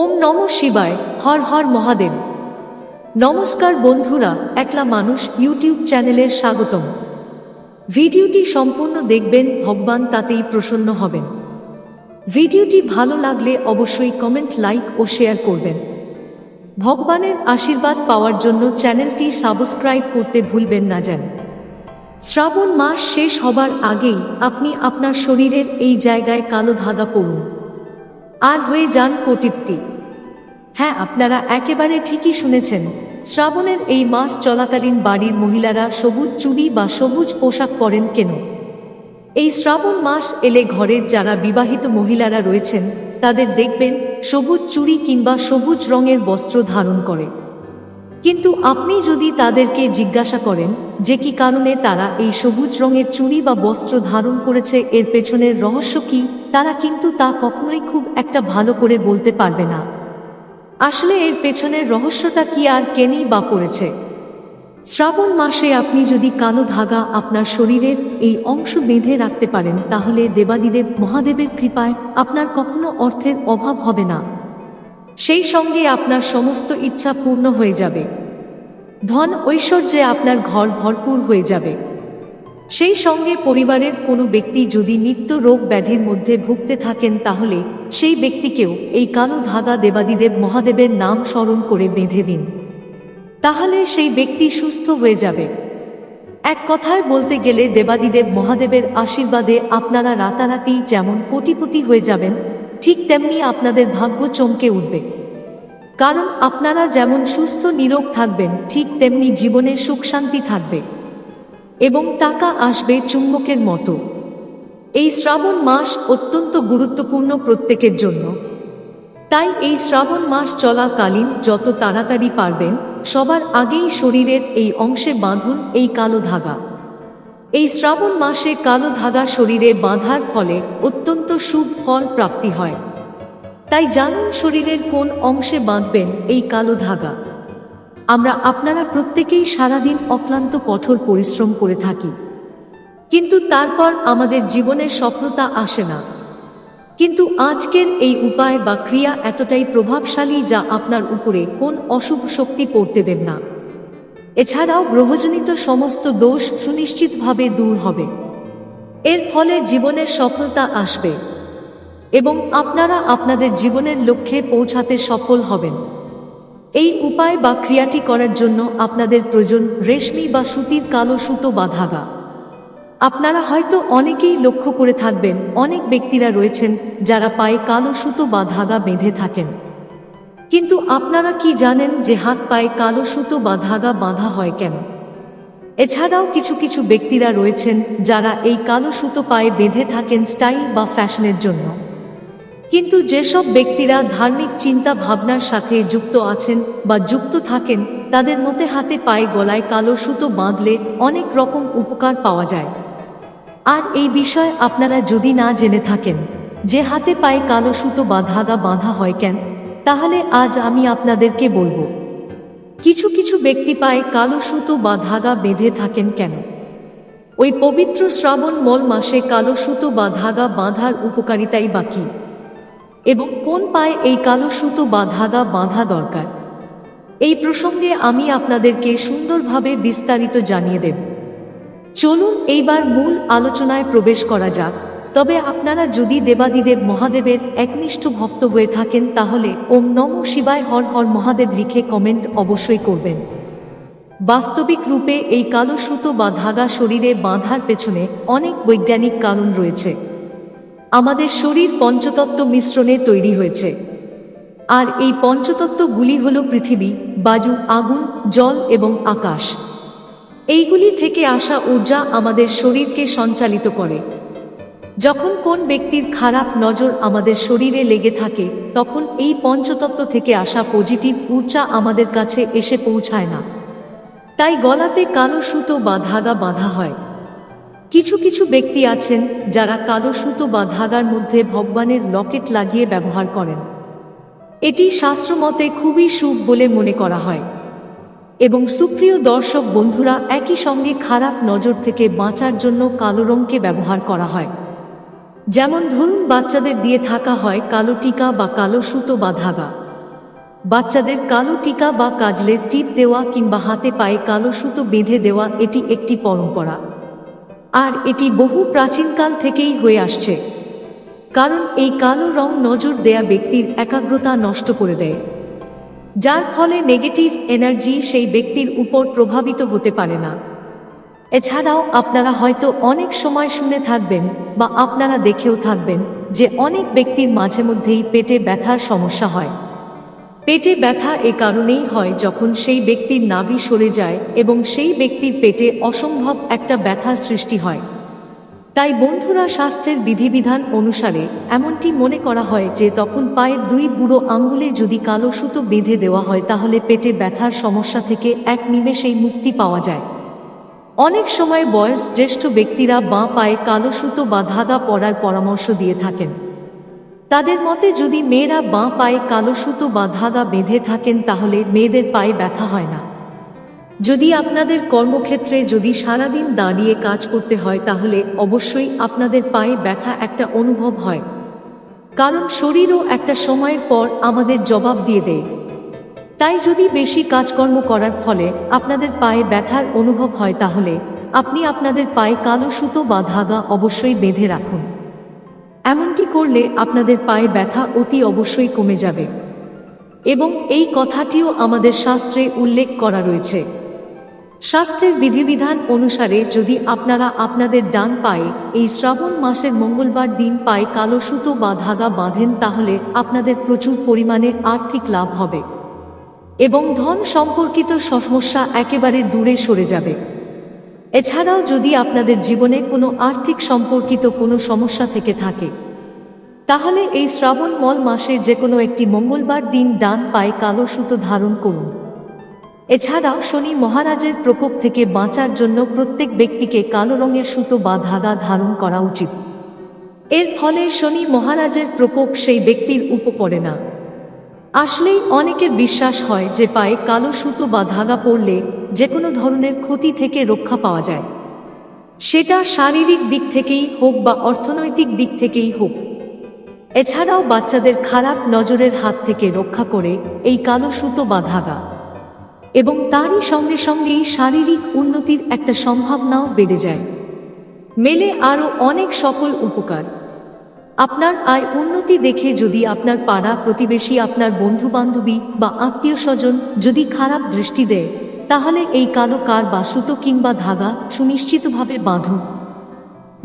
ওম নম শিবায়, হর হর মহাদেব। নমস্কার বন্ধুরা, একলা মানুষ ইউটিউব চ্যানেলের স্বাগতম। ভিডিওটি সম্পূর্ণ দেখবেন, ভগবান তাতেই প্রসন্ন হবেন। ভিডিওটি ভালো লাগলে অবশ্যই কমেন্ট, লাইক ও শেয়ার করবেন। ভগবানের আশীর্বাদ পাওয়ার জন্য চ্যানেলটি সাবস্ক্রাইব করতে ভুলবেন না যেন। শ্রাবণ মাস শেষ হবার আগেই আপনি আপনার শরীরের এই জায়গায় কালো ধাগা পড়ুন। আর হয়ে যান কোটিপ্তি হ্যাঁ আপনারা একেবারে ঠিকই শুনেছেন, শ্রাবণের এই মাস চলাকালীন বাড়ির মহিলারা সবুজ চুড়ি বা সবুজ পোশাক পরেন কেন? এই শ্রাবণ মাস এলে ঘরের যারা বিবাহিত মহিলারা রয়েছেন, তাদের দেখবেন সবুজ চুড়ি কিংবা সবুজ রঙের বস্ত্র ধারণ করে। কিন্তু আপনি যদি তাদেরকে জিজ্ঞাসা করেন, যে কি কারণে তারা এই সবুজ রঙের চুড়ি বা বস্ত্র ধারণ করেছে, এর পেছনের রহস্য কি? তারা কিন্তু তা কখনোই খুব একটা ভালো করে বলতে পারবে না। আসলে এর পেছনের রহস্যটা কি আর কেনেই বা পড়েছে? শ্রাবণ মাসে আপনি যদি কালো ধাগা আপনার শরীরের এই অংশ বেঁধে রাখতে পারেন, তাহলে দেবাদিদেব মহাদেবের কৃপায় আপনার কখনো অর্থের অভাব হবে না। সেই সঙ্গে আপনার সমস্ত ইচ্ছা পূর্ণ হয়ে যাবে। ধন ঐশ্বর্যে আপনার ঘর ভরপুর হয়ে যাবে। সেই সঙ্গে পরিবারের কোনো ব্যক্তি যদি নিত্য রোগ ব্যাধির মধ্যে ভুগতে থাকেন তাহলে সেই ব্যক্তিকেও এই কালো ধাগা দেবাদিদেব মহাদেবের নাম স্মরণ করে বেঁধে দিন। তাহলে সেই ব্যক্তি সুস্থ হয়ে যাবে। এক কথায় বলতে গেলে দেবাদিদেব মহাদেবের আশীর্বাদে আপনারা রাতারাতি যেমন কোটিপতি হয়ে যাবেন, ঠিক তেমনি আপনাদের ভাগ্য চমকে উঠবে। কারণ আপনারা যেমন সুস্থ নিরোগ থাকবেন, ঠিক তেমনি জীবনে সুখ শান্তি থাকবে। এবং টাকা আসবে চুম্বকের মতো। এই শ্রাবণ মাস অত্যন্ত গুরুত্বপূর্ণ প্রত্যেকের জন্য। তাই এই শ্রাবণ মাস চলাকালীন যত তাড়াতাড়ি পারবেন, সবার আগেই শরীরের এই অংশে বাঁধুন এই কালো ধাগা। এই শ্রাবণ মাসে কালো ধাগা শরীরে বাঁধার ফলে অত্যন্ত শুভ ফল প্রাপ্তি হয়। তাই জানুন শরীরের কোন অংশে বাঁধবেন এই কালো ধাগা। আমরা আপনারা প্রত্যেকেই সারাদিন অক্লান্ত কঠোর পরিশ্রম করে থাকি। কিন্তু তারপর আমাদের জীবনের সফলতা আসে না। কিন্তু আজকের এই উপায় বা ক্রিয়া এতটাই প্রভাবশালী যা আপনার উপরে কোন অশুভ শক্তি পড়তে দেব না। এছাড়াও গ্রহজনিত সমস্ত দোষ সুনিশ্চিতভাবে দূর হবে। এর ফলে জীবনের সফলতা আসবে। এবং আপনারা আপনাদের জীবনের লক্ষ্যে পৌঁছাতে সফল হবেন। এই উপায় বা ক্রিয়াটি করার জন্য আপনাদের প্রয়োজন রেশমি বা সুতির কালো সুতো বা ধাগা। আপনারা হয়তো অনেকেই লক্ষ্য করে থাকবেন, অনেক ব্যক্তিরা রয়েছেন যারা পায়ে কালো সুতো বা ধাগা বেঁধে থাকেন। কিন্তু আপনারা কি জানেন যে হাত পায়ে কালো সুতো বা ধাগা বাঁধা হয় কেন? এছাড়াও কিছু কিছু ব্যক্তিরা রয়েছেন যারা এই কালো সুতো পায়ে বেঁধে থাকেন স্টাইল বা ফ্যাশনের জন্য। কিন্তু যেসব ব্যক্তিরা ধার্মিক চিন্তা ভাবনার সাথে যুক্ত আছেন বা যুক্ত থাকেন, তাদের মতে হাতে পায়ে গলায় কালো সুতো বাঁধলে অনেক রকম উপকার পাওয়া যায়। আর এই বিষয় আপনারা যদি না জেনে থাকেন, যে হাতে পায়ে কালো সুতো বা ধাগা বাঁধা হয় কেন, তাহলে আজ আমি আপনাদেরকে বলব। কিছু কিছু ব্যক্তি পায়ে কালো সুতো বা ধাগা বেঁধে থাকেন কেন? ওই পবিত্র শ্রাবণ মল মাসে কালো সুতো বা ধাগা বাঁধার উপকারিতাই বাকি এবং কোন পায়ে এই কালো সুতো বা ধাগা বাঁধা দরকার? এই প্রসঙ্গে আমি আপনাদেরকে সুন্দরভাবে বিস্তারিত জানিয়ে দেব। চলুন এইবার মূল আলোচনায় প্রবেশ করা যাক। তবে আপনারা যদি দেবাদিদেব মহাদেবের একনিষ্ঠ ভক্ত হয়ে থাকেন, তাহলে ওম নম শিবায় হর হর মহাদেব লিখে কমেন্ট অবশ্যই করবেন। বাস্তবিক রূপে এই কালো সুতো বা ধাগা শরীরে বাঁধার পেছনে অনেক বৈজ্ঞানিক কারণ রয়েছে। আমাদের শরীর পঞ্চতত্ত্ব মিশ্রণে তৈরি হয়েছে। আর এই পঞ্চতত্ত্বগুলি হল পৃথিবী, বায়ু, আগুন, জল এবং আকাশ। এইগুলি থেকে আসা ঊর্জা আমাদের শরীরকে সঞ্চালিত করে। যখন কোন ব্যক্তির খারাপ নজর আমাদের শরীরে লেগে থাকে, তখন এই পঞ্চতত্ত্ব থেকে আসা পজিটিভ ঊর্জা আমাদের কাছে এসে পৌঁছায় না। তাই গলাতে কালো সুতো বা ধাগা বাঁধা হয়। কিছু কিছু ব্যক্তি আছেন যারা কালো সুতো বা ধাগার মধ্যে ভগবানের লকেট লাগিয়ে ব্যবহার করেন। এটি শাস্ত্রমতে খুবই শুভ বলে মনে করা হয়। এবং সুপ্রিয় দর্শক বন্ধুরা, একই সঙ্গে খারাপ নজর থেকে বাঁচার জন্য কালো রঙকে ব্যবহার করা হয়। যেমন ধরুন, বাচ্চাদের দিয়ে থাকা হয় কালো টিকা বা কালো সুতো বা ধাগা। বাচ্চাদের কালো টিকা বা কাজলের টিপ দেওয়া কিংবা হাতে পায়ে কালো সুতো বেঁধে দেওয়া, এটি একটি পরম্পরা। আর এটি বহু প্রাচীনকাল থেকেই হয়ে আসছে। কারণ এই কালো রং নজর দেয়া ব্যক্তির একাগ্রতা নষ্ট করে দেয়। যার ফলে নেগেটিভ এনার্জি সেই ব্যক্তির উপর প্রভাবিত হতে পারে না। এছাড়াও আপনারা হয়তো অনেক সময় শুনে থাকবেন বা আপনারা দেখেও থাকবেন যে অনেক ব্যক্তির মাঝে মধ্যেই পেটে ব্যথার সমস্যা হয়। পেটে ব্যথা এ কারণেই হয় যখন সেই ব্যক্তির নাভি সরে যায় এবং সেই ব্যক্তির পেটে অসম্ভব একটা ব্যথার সৃষ্টি হয়। তাই বন্ধুরা স্বাস্থ্যের বিধিবিধান অনুসারে এমনটি মনে করা হয় যে তখন পায়ের দুই বুড়ো আঙ্গুলে যদি কালো সুতো বেঁধে দেওয়া হয় তাহলে পেটে ব্যথার সমস্যা থেকে এক নিমেষেই মুক্তি পাওয়া যায়। অনেক সময় বয়স জ্যেষ্ঠ ব্যক্তিরা বাঁ পায়ে কালো সুতো বা ধাগা পরার পরামর্শ দিয়ে থাকেন। তাদের মতে যদি মেয়েরা বাঁ পায়ে কালো সুতো বা ধাগা বেঁধে থাকেন তাহলে মেয়েদের পায়ে ব্যথা হয় না। যদি আপনাদের কর্মক্ষেত্রে যদি সারাদিন দাঁড়িয়ে কাজ করতে হয় তাহলে অবশ্যই আপনাদের পায়ে ব্যথা একটা অনুভব হয়। কারণ শরীরও একটা সময়ের পর আমাদের জবাব দিয়ে দেয়। তাই যদি বেশি কাজকর্ম করার ফলে আপনাদের পায়ে ব্যথার অনুভব হয় তাহলে আপনি আপনাদের পায়ে কালো সুতো বা ধাগা অবশ্যই বেঁধে রাখুন। এমনটি করলে আপনাদের পায়ে ব্যথা অতি অবশ্যই কমে যাবে। এবং এই কথাটিও আমাদের শাস্ত্রে উল্লেখ করা রয়েছে। স্বাস্থ্যের বিধিবিধান অনুসারে যদি আপনারা আপনাদের ডান পায়ে এই শ্রাবণ মাসের মঙ্গলবার দিন পায়ে কালো সুতো বা ধাগা বাঁধেন, তাহলে আপনাদের প্রচুর পরিমাণে আর্থিক লাভ হবে। এবং ধন সম্পর্কিত সমস্যা একেবারে দূরে সরে যাবে। এছাড়াও যদি আপনাদের জীবনে কোনো আর্থিক সম্পর্কিত কোনো সমস্যা থেকে থাকে, তাহলে এই শ্রাবণ মল মাসে যে কোনো একটি মঙ্গলবার দিন ডান পায়ে কালো সুতো ধারণ করুন। এছাড়াও শনি মহারাজের প্রকোপ থেকে বাঁচার জন্য প্রত্যেক ব্যক্তিকে কালো রঙের সুতো বা ধাগা ধারণ করা উচিত। এর ফলে শনি মহারাজের প্রকোপ সেই ব্যক্তির উপ পড়ে না। আসলেই অনেকের বিশ্বাস হয় যে পায়ে কালো সুতো বা ধাগা পড়লে যে কোনো ধরনের ক্ষতি থেকে রক্ষা পাওয়া যায়। সেটা শারীরিক দিক থেকেই হোক বা অর্থনৈতিক দিক থেকেই হোক। এছাড়াও বাচ্চাদের খারাপ নজরের হাত থেকে রক্ষা করে এই কালো সুতো বা ধাগা। এবং তারই সঙ্গে সঙ্গেই শারীরিক উন্নতির একটা সম্ভাবনাও বেড়ে যায়। মেলে আরও অনেক সকল উপকার। আপনার আয় উন্নতি দেখে যদি আপনার পাড়া প্রতিবেশী, আপনার বন্ধু বান্ধবী বা আত্মীয় স্বজন যদি খারাপ দৃষ্টি দেয়, তাহলে এই কালো কার বা সুতো কিংবা ধাগা সুনিশ্চিতভাবে বাঁধুন।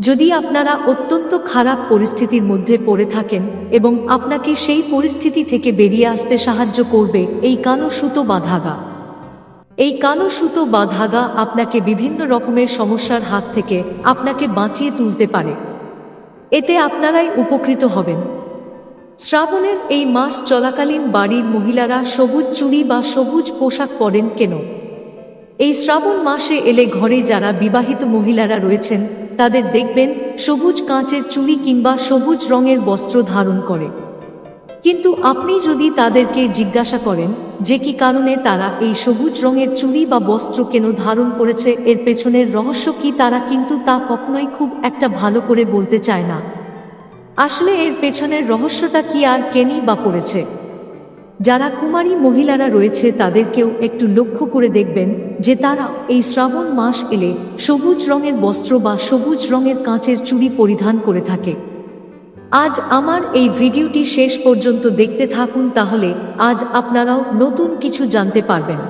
যদি আপনারা অত্যন্ত খারাপ পরিস্থিতির মধ্যে পড়ে থাকেন এবং আপনাকে সেই পরিস্থিতি থেকে বেরিয়ে আসতে সাহায্য করবে এই কালো সুতো বা ধাগা। এই কালো সুতো বা ধাগা আপনাকে বিভিন্ন রকমের সমস্যার হাত থেকে আপনাকে বাঁচিয়ে তুলতে পারে। এতে আপনারাই উপকৃত হবেন। শ্রাবণের এই মাস চলাকালীন বাড়ির মহিলারা সবুজ চুড়ি বা সবুজ পোশাক পরেন কেন? এই শ্রাবণ মাসে এলে ঘরে যারা বিবাহিত মহিলারা রয়েছেন, তাদের দেখবেন সবুজ কাঁচের চুড়ি কিংবা সবুজ রঙের বস্ত্র ধারণ করে। কিন্তু আপনি যদি তাদেরকে জিজ্ঞাসা করেন, যে কি কারণে তারা এই সবুজ রঙের চুড়ি বা বস্ত্র কেন ধারণ করেছে, এর পেছনের রহস্য কি তারা কিন্তু তা কখনোই খুব একটা ভালো করে বলতে চায় না। আসলে এর পেছনের রহস্যটা কি আর কেনই বা পড়েছে? যারা কুমারী মহিলারা রয়েছে, তাদেরকেও একটু লক্ষ্য করে দেখবেন যে তারা এই শ্রাবণ মাস এলে সবুজ রঙের বস্ত্র বা সবুজ রঙের কাঁচের চুড়ি পরিধান করে থাকে। আজ আমার এই ভিডিওটি শেষ পর্যন্ত দেখতে থাকুন তাহলে আজ আপনারাও নতুন কিছু জানতে পারবেন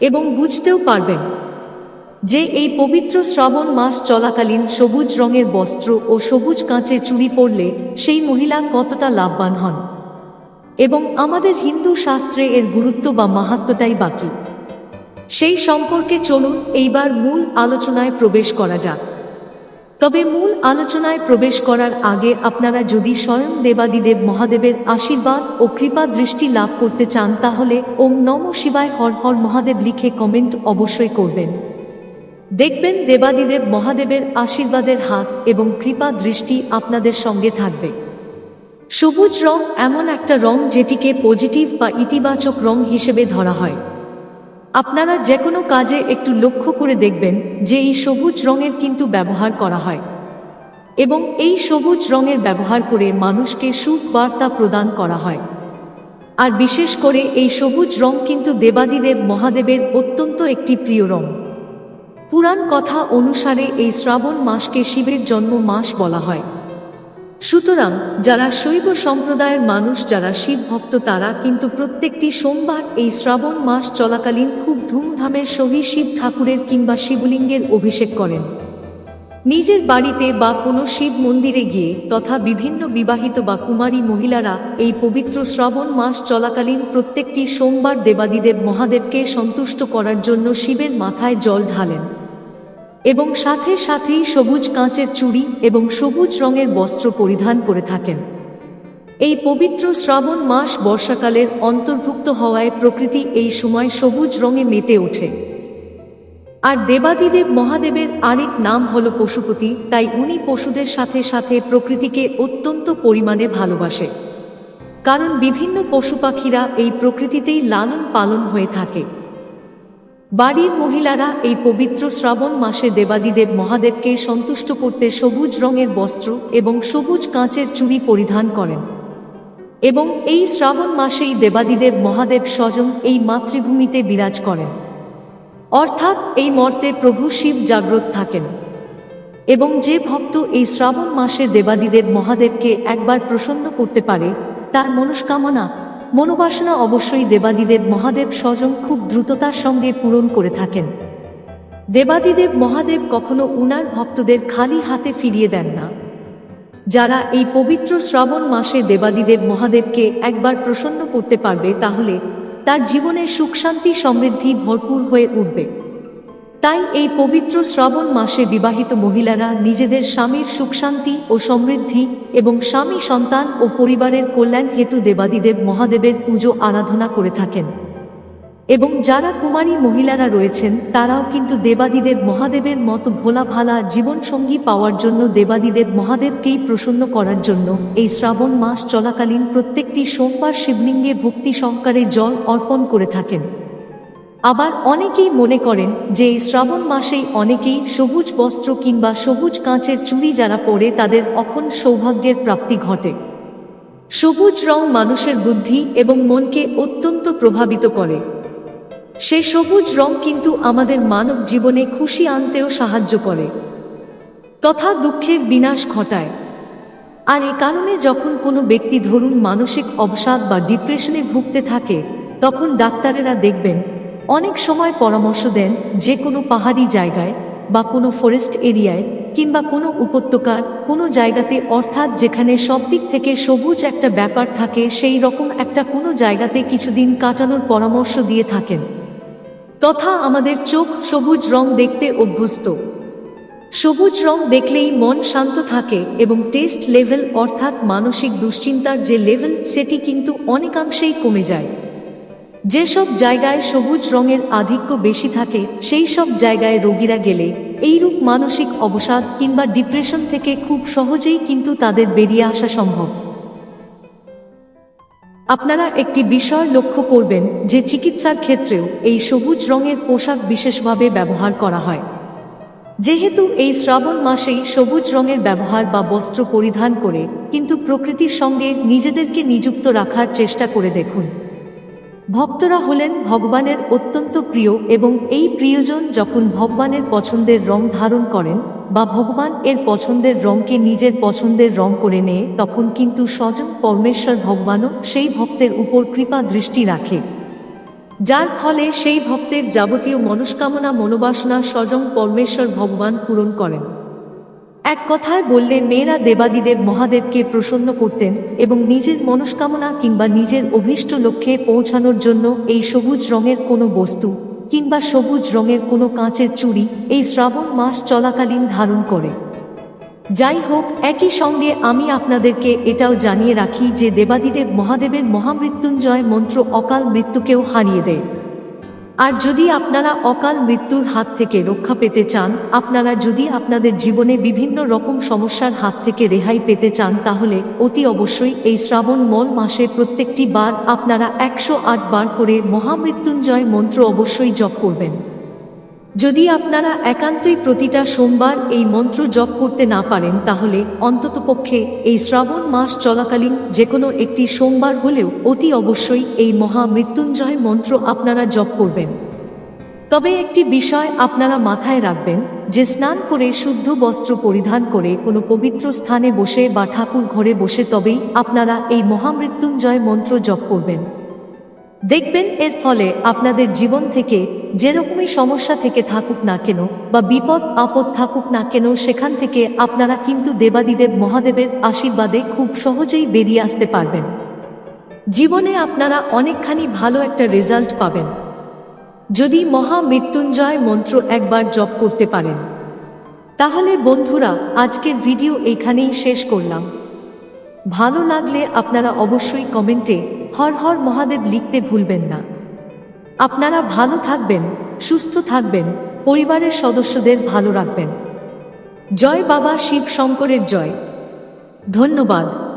এবং বুঝতেও পারবেন যে এই পবিত্র শ্রাবণ মাস চলাকালীন সবুজ রঙের বস্ত্র ও সবুজ কাঁচের চুড়ি পরলে সেই মহিলা কতটা লাভবান হন। এবং আমাদের হিন্দু শাস্ত্রে এর গুরুত্ব বা মাহাত্মটাই বাকি সেই সম্পর্কে চলুন এইবার মূল আলোচনায় প্রবেশ করা যাক। তবে মূল আলোচনায় প্রবেশ করার আগে আপনারা যদি স্বয়ং দেবাদিদেব মহাদেবের আশীর্বাদ ও কৃপা দৃষ্টি লাভ করতে চান, তাহলে ওম নম শিবায় হর হর মহাদেব লিখে কমেন্ট অবশ্যই করবেন। দেখবেন দেবাদিদেব মহাদেবের আশীর্বাদের হাত এবং কৃপা দৃষ্টি আপনাদের সঙ্গে থাকবে। সবুজ রং এমন একটা রং যেটিকে পজিটিভ বা ইতিবাচক রং হিসেবে ধরা হয়। আপনারা যে কোনো কাজে একটু লক্ষ্য করে দেখবেন যে এই সবুজ রঙের কিন্তু ব্যবহার করা হয়। এবং এই সবুজ রঙের ব্যবহার করে মানুষকে সুখ বার্তা প্রদান করা হয়। আর বিশেষ করে এই সবুজ রং কিন্তু দেবাদিদেব মহাদেবের অত্যন্ত একটি প্রিয় রং। পুরাণ কথা অনুসারে এই শ্রাবণ মাসকে শিবের জন্ম মাস বলা হয়। সুতরাং যারা শৈব সম্প্রদায়ের মানুষ, যারা শিব ভক্ত, তারা কিন্তু প্রত্যেকটি সোমবার এই শ্রাবণ মাস চলাকালীন খুব ধুমধামের সহি শিব ঠাকুরের কিংবা শিবলিঙ্গের অভিষেক করেন। নিজের বাড়িতে বা কোনো শিব মন্দিরে গিয়ে তথা বিভিন্ন বিবাহিত বা কুমারী মহিলারা এই পবিত্র শ্রাবণ মাস চলাকালীন প্রত্যেকটি সোমবার দেবাদিদেব মহাদেবকে সন্তুষ্ট করার জন্য শিবের মাথায় জল ঢালেন। এবং সাথে সাথেই সবুজ কাঁচের চুড়ি এবং সবুজ রঙের বস্ত্র পরিধান করে থাকেন। এই পবিত্র শ্রাবণ মাস বর্ষাকালের অন্তর্ভুক্ত হওয়ায় প্রকৃতি এই সময় সবুজ রঙে মেতে ওঠে। আর দেবাদিদেব মহাদেবের আরেক নাম হল পশুপতি, তাই উনি পশুদের সাথে সাথে প্রকৃতিকে অত্যন্ত পরিমাণে ভালোবাসে। কারণ বিভিন্ন পশু পাখিরা এই প্রকৃতিতেই লালন পালন হয়ে থাকে। বাড়ির মহিলারা এই পবিত্র শ্রাবণ মাসে দেবাদিদেব মহাদেবকে সন্তুষ্ট করতে সবুজ রঙের বস্ত্র এবং সবুজ কাঁচের চুড়ি পরিধান করেন। এবং এই শ্রাবণ মাসেই দেবাদিদেব মহাদেব স্বজন এই মাতৃভূমিতে বিরাজ করেন। অর্থাৎ এই মর্তে প্রভু শিব জাগ্রত থাকেন। এবং যে ভক্ত এই শ্রাবণ মাসে দেবাদিদেব মহাদেবকে একবার প্রসন্ন করতে পারে, তার মনস্কামনা মনোবাসনা অবশ্যই দেবাদিদেব মহাদেব স্বজন খুব দ্রুততার সঙ্গে পূরণ করে থাকেন। দেবাদিদেব মহাদেব কখনো উনার ভক্তদের খালি হাতে ফিরিয়ে দেন না। যারা এই পবিত্র শ্রাবণ মাসে দেবাদিদেব মহাদেবকে একবার প্রসন্ন করতে পারবে, তাহলে তার জীবনে সুখ শান্তি সমৃদ্ধি ভরপুর হয়ে উঠবে। তাই এই পবিত্র শ্রাবণ মাসে বিবাহিত মহিলারা নিজেদের স্বামীর সুখ শান্তি ও সমৃদ্ধি এবং স্বামী সন্তান ও পরিবারের কল্যাণ হেতু দেবাদিদেব মহাদেবের পুজো আরাধনা করে থাকেন। এবং যারা কুমারী মহিলারা রয়েছেন, তারাও কিন্তু দেবাদিদেব মহাদেবের মতো ভোলা ভালা জীবনসঙ্গী পাওয়ার জন্য দেবাদিদেব মহাদেবকেই প্রসন্ন করার জন্য এই শ্রাবণ মাস চলাকালীন প্রত্যেকটি সোমবার শিবলিঙ্গে ভক্তি সহকারে জল অর্পণ করে থাকেন। আবার অনেকেই মনে করেন যে এই শ্রাবণ মাসেই অনেকেই সবুজ বস্ত্র কিংবা সবুজ কাঁচের চুড়ি যারা পরে তাদের অখন সৌভাগ্যের প্রাপ্তি ঘটে। সবুজ রং মানুষের বুদ্ধি এবং মনকে অত্যন্ত প্রভাবিত করে। সে সবুজ রং কিন্তু আমাদের মানব জীবনে খুশি আনতেও সাহায্য করে। তথা দুঃখের বিনাশ ঘটায়। আর এ কারণে যখন কোনো ব্যক্তি ধরুন মানসিক অবসাদ বা ডিপ্রেশনে ভুগতে থাকে, তখন ডাক্তারেরা দেখবেন অনেক সময় পরামর্শ দেন যে কোনো পাহাড়ি জায়গায় বা কোনো ফরেস্ট এরিয়ায় কিংবা কোনো উপত্যকার কোনো জায়গাতে, অর্থাৎ যেখানে সব দিক থেকে সবুজ একটা ব্যাপার থাকে, সেই রকম একটা কোনো জায়গাতে কিছুদিন কাটানোর পরামর্শ দিয়ে থাকেন। তথা আমাদের চোখ সবুজ রং দেখতে অভ্যস্ত। সবুজ রং দেখলেই মন শান্ত থাকে এবং টেস্ট লেভেল অর্থাৎ মানসিক দুশ্চিন্তার যে লেভেল সেটি কিন্তু অনেকাংশেই কমে যায়। যেসব জায়গায় সবুজ রঙের আধিক্য বেশি থাকে, সেই সব জায়গায় রোগীরা গেলে এইরূপ মানসিক অবসাদ কিংবা ডিপ্রেশন থেকে খুব সহজেই কিন্তু তাদের বেরিয়ে আসা সম্ভব। আপনারা একটি বিষয় লক্ষ্য করবেন যে চিকিৎসার ক্ষেত্রেও এই সবুজ রঙের পোশাক বিশেষভাবে ব্যবহার করা হয়। যেহেতু এই শ্রাবণ মাসেই সবুজ রঙের ব্যবহার বা বস্ত্র পরিধান করে, কিন্তু প্রকৃতির সঙ্গে নিজেদেরকে নিযুক্ত রাখার চেষ্টা করে দেখুন। ভক্তরা হলেন ভগবানের অত্যন্ত প্রিয় এবং এই প্রিয়জন যখন ভগবানের পছন্দের রং ধারণ করেন বা ভগবান এর পছন্দের রংকে নিজের পছন্দের রং করে নেয়, তখন কিন্তু স্বজন পরমেশ্বর ভগবানও সেই ভক্তের উপর কৃপা দৃষ্টি রাখে। যার ফলে সেই ভক্তের যাবতীয় মনস্কামনা মনোবাসনা স্বজন পরমেশ্বর ভগবান পূরণ করেন। এক কথায় বললে মেয়েরা দেবাদিদেব মহাদেবকে প্রসন্ন করতেন এবং নিজের মনস্কামনা কিংবা নিজের অভীষ্ট লক্ষ্যে পৌঁছানোর জন্য এই সবুজ রঙের কোনো বস্তু কিংবা সবুজ রঙের কোনো কাঁচের চুড়ি এই শ্রাবণ মাস চলাকালীন ধারণ করে। যাই হোক, একই সঙ্গে আমি আপনাদেরকে এটাও জানিয়ে রাখি যে দেবাদিদেব মহাদেবের মহামৃত্যুঞ্জয় মন্ত্র অকাল মৃত্যুকেও হারিয়ে দেয়। আর যদি আপনারা অকাল মৃত্যুর হাত থেকে রক্ষা পেতে চান, আপনারা যদি আপনাদের জীবনে বিভিন্ন রকম সমস্যার হাত থেকে রেহাই পেতে চান, তাহলে অতি অবশ্যই এই শ্রাবণ মল মাসে প্রত্যেকটি বার আপনারা একশো আট বার করে মহামৃত্যুঞ্জয় মন্ত্র অবশ্যই জপ করবেন। যদি আপনারা একান্তই প্রতিটা সোমবার এই মন্ত্র জপ করতে না পারেন, তাহলে অন্ততপক্ষে এই শ্রাবণ মাস চলাকালীন যে কোনো একটি সোমবার হলেও অতি অবশ্যই এই মহা মৃত্যুঞ্জয় মন্ত্র আপনারা জপ করবেন। তবে একটি বিষয় আপনারা মাথায় রাখবেন, যে স্নান করে শুদ্ধ বস্ত্র পরিধান করে কোনো পবিত্র স্থানে বসে বা ঠাকুর ঘরে বসে তবেই আপনারা এই মহামৃত্যুঞ্জয় মন্ত্র জপ করবেন। দেখবেন এর ফলে আপনাদের জীবন থেকে যেরকমই সমস্যা থেকে থাকুক না কেন বা বিপদ, আপদ থাকুক না কেন, সেখান থেকে আপনারা কিন্তু দেবাদিদেব মহাদেবের আশীর্বাদে খুব সহজেই বেরিয়ে আসতে পারবেন। জীবনে আপনারা অনেকখানি ভালো একটা রেজাল্ট পাবেন। যদি মহা মৃত্যুঞ্জয় মন্ত্র একবার জপ করতে পারেন। তাহলে বন্ধুরা, আজকের ভিডিও এইখানেই শেষ করলাম। ভালো লাগলে আপনারা অবশ্যই কমেন্টে হর হর মহাদেব লিখতে ভুলবেন না। আপনারা ভালো থাকবেন, সুস্থ থাকবেন, পরিবারের সদস্যদের ভালো রাখবেন। জয় বাবা শিব শঙ্করের জয়। ধন্যবাদ।